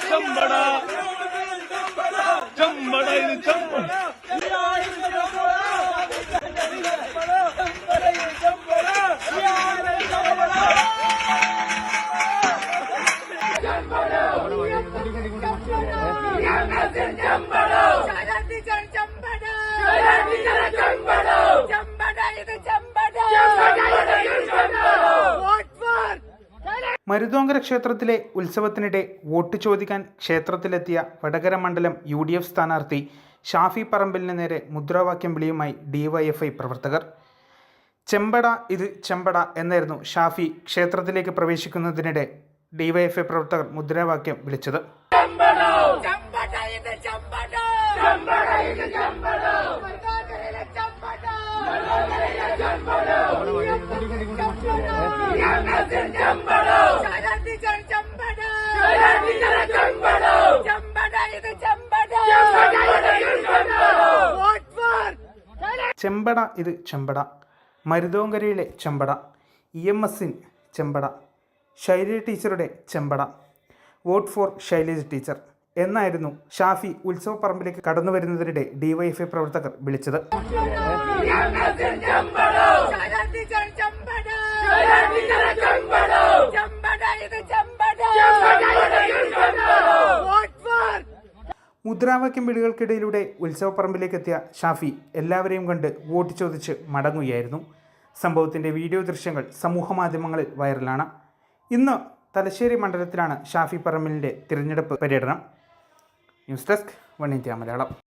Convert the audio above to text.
ചമ്പട ചമ്പട ഇത് ചമ്പട മരുതോങ്കര ക്ഷേത്രത്തിലെ ഉത്സവത്തിനിടെ വോട്ട് ചോദിക്കാൻ ക്ഷേത്രത്തിലെത്തിയ വടകര മണ്ഡലം യു ഡി എഫ് സ്ഥാനാർത്ഥി ഷാഫി പറമ്പലിന് നേരെ മുദ്രാവാക്യം വിളിയുമായി ഡിവൈഎഫ്ഐ പ്രവർത്തകർ. ചെമ്പട ഇത് ചെമ്പട എന്നായിരുന്നു ഷാഫി ക്ഷേത്രത്തിലേക്ക് പ്രവേശിക്കുന്നതിനിടെ ഡിവൈഎഫ്ഐ പ്രവർത്തകർ മുദ്രാവാക്യം വിളിച്ചത്. ചെമ്പട ഇത് ചെമ്പട. മരുതോങ്കരയിലെ ചെമ്പട. ഇ എം എസിൻ ചെമ്പട. ശൈലജ ടീച്ചറുടെ ചെമ്പട. വോട്ട് ഫോർ ശൈലജ ടീച്ചർ എന്നായിരുന്നു ഷാഫി ഉത്സവ പറമ്പിലേക്ക് കടന്നു വരുന്നതിനിടെ ഡിവൈഎഫ്ഐ പ്രവർത്തകർ വിളിച്ചത്. മുദ്രാവാക്യം വിളികൾക്കിടയിലൂടെ ഉത്സവപ്പറമ്പിലേക്ക് എത്തിയ ഷാഫി എല്ലാവരെയും കണ്ട് വോട്ട് ചോദിച്ച് മടങ്ങുകയായിരുന്നു. സംഭവത്തിന്റെ വീഡിയോ ദൃശ്യങ്ങൾ സമൂഹമാധ്യമങ്ങളിൽ വൈറലാണ്. ഇന്ന് തലശ്ശേരി മണ്ഡലത്തിലാണ് ഷാഫി പറമ്പിലിന്റെ തിരഞ്ഞെടുപ്പ് പര്യടനം. News desk one India Malayalam.